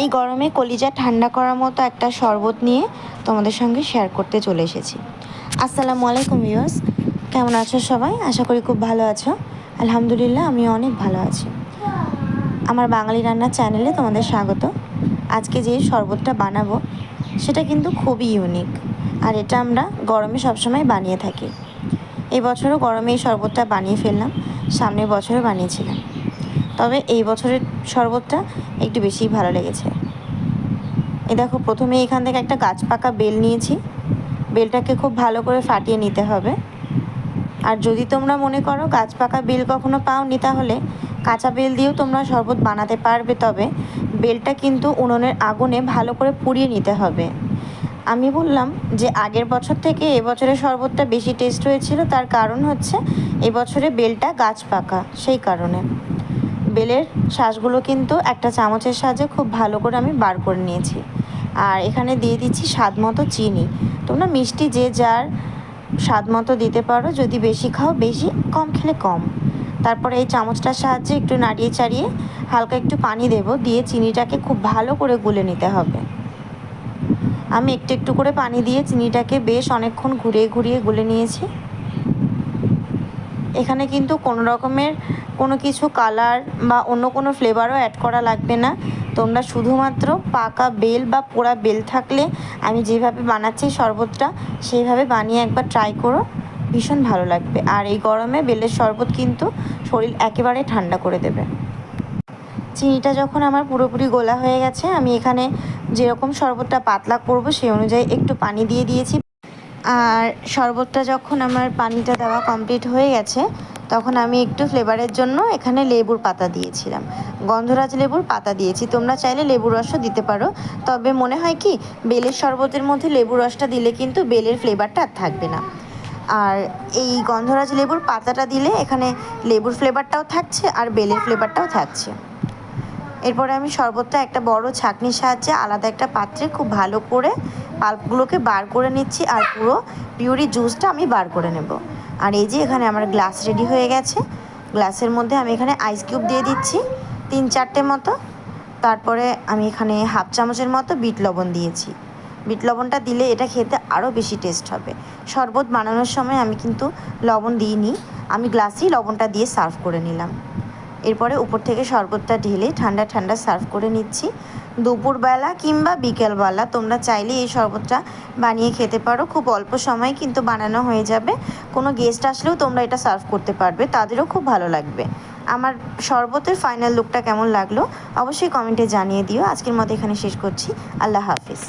এই গরমে কলিজা ঠান্ডা করার মতো একটা শরবত নিয়ে তোমাদের সঙ্গে শেয়ার করতে চলে এসেছি। আসসালামু আলাইকুম ভিউয়ার্স কেমন আছো সবাই? আশা করি খুব ভালো আছো। আলহামদুলিল্লাহ আমি অনেক ভালো আছি। আমার বাঙালি রান্নার চ্যানেলে তোমাদের স্বাগত। আজকে যে শরবতটা বানাবো, সেটা কিন্তু খুবই ইউনিক আর এটা আমরা গরমে সবসময় বানিয়ে থাকি। এই বছরও গরমে এই শরবতটা বানিয়ে ফেললাম, সামনের বছরও বানিয়েছিলাম। তবে এই বছরের শরবতটা একটু বেশিই ভালো লেগেছে। এ দেখো, প্রথমে এখান থেকে একটা গাছ পাকা বেল নিয়েছি। বেলটাকে খুব ভালো করে ফাটিয়ে নিতে হবে। আর যদি তোমরা মনে করো গাছ পাকা বেল কখনো পাওনি, তাহলে কাঁচা বেল দিয়েও তোমরা শরবত বানাতে পারবে। তবে বেলটা কিন্তু উনুনের আগুনে ভালো করে পুড়িয়ে নিতে হবে। আমি বললাম যে আগের বছর থেকে এবছরের শরবতটা বেশি টেস্ট হয়েছিল, তার কারণ হচ্ছে এবছরে বেলটা গাছ পাকা, সেই কারণে। বেলের শ্বাসগুলো কিন্তু একটা চামচের সাহায্যে খুব ভালো করে আমি বার করে নিয়েছি। আর এখানে দিয়ে দিচ্ছি স্বাদ মতো চিনি। তোমরা মিষ্টি যে যার স্বাদ মতো দিতে পারো, যদি বেশি খাও বেশি, কম খেলে কম। তারপরে এই চামচটার সাহায্যে একটু নাড়িয়ে চাড়িয়ে হালকা একটু পানি দেব, দিয়ে চিনিটাকে খুব ভালো করে গুলে নিতে হবে। আমি একটু একটু করে পানি দিয়ে চিনিটাকে বেশ অনেকক্ষণ ঘুরিয়ে ঘুরিয়ে গুলে নিয়েছি। এখানে কিন্তু কোনো রকমের কোনো কিছু কালার বা অন্য কোনো ফ্লেভারও অ্যাড করা লাগবে না। তোমরা শুধুমাত্র পাকা বেল বা পোড়া বেল থাকলে আমি যেভাবে বানাচ্ছি শরবতটা, সেইভাবে বানিয়ে একবার ট্রাই করো। ভীষণ ভালো লাগবে। আর এই গরমে বেলের শরবত কিন্তু শরীর একেবারে ঠান্ডা করে দেবে। চিনিটা যখন আমার পুরোপুরি গোলা হয়ে গেছে, আমি এখানে যেরকম শরবতটা পাতলা করব, সেই অনুযায়ী একটু পানি দিয়ে দিয়েছি। আর শরবতটা যখন আমার পানিটা দেওয়া কমপ্লিট হয়ে গেছে তখন আমি একটু ফ্লেভারের জন্য এখানে লেবুর পাতা দিয়েছিলাম। গন্ধরাজ লেবুর পাতা দিয়েছি। তোমরা চাইলে লেবুর রসও দিতে পারো। তবে মনে হয় কি, বেলের শরবতের মধ্যে লেবুর রসটা দিলে কিন্তু বেলের ফ্লেভারটা আর থাকবে না। আর এই গন্ধরাজ লেবুর পাতাটা দিলে এখানে লেবুর ফ্লেভারটাও থাকছে আর বেলের ফ্লেভারটাও থাকছে। এরপরে আমি শরবতটা একটা বড় ছাঁকনির সাহায্যে আলাদা একটা পাত্রে খুব ভালো করে পাল্পগুলোকে বার করে নিচ্ছি আর পুরো পিউরি জুসটা আমি বার করে নেব। আর এই যে এখানে আমার গ্লাস রেডি হয়ে গেছে। গ্লাসের মধ্যে আমি এখানে আইস কিউব দিয়ে দিচ্ছি, তিন চারটে মতো। তারপরে আমি এখানে হাফ চামচের মতো বিট লবণ দিয়েছি। বিট লবণটা দিলে এটা খেতে আরও বেশি টেস্ট হবে। শরবত বানানোর সময় আমি কিন্তু লবণ দিইনি। আমি গ্লাসেই লবণটা দিয়ে সার্ভ করে নিলাম। এরপরে উপর থেকে শরবতটা ঢেলে ঠান্ডা ঠান্ডা সার্ভ করে নিচ্ছি। দুপুরবেলা কিংবা বিকেলবেলা তোমরা চাইলে এই শরবতটা বানিয়ে খেতে পারো। খুব অল্প সময় কিন্তু বানানো হয়ে যাবে। কোনো গেস্ট আসলেও তোমরা এটা সার্ভ করতে পারবে। তাদেরও খুব ভালো লাগবে। আমার শরবতের ফাইনাল লুকটা কেমন লাগল? অবশ্যই কমেন্টে জানিয়ে দিও। আজকের মতো এখানে শেষ করছি। আল্লাহ হাফিজ।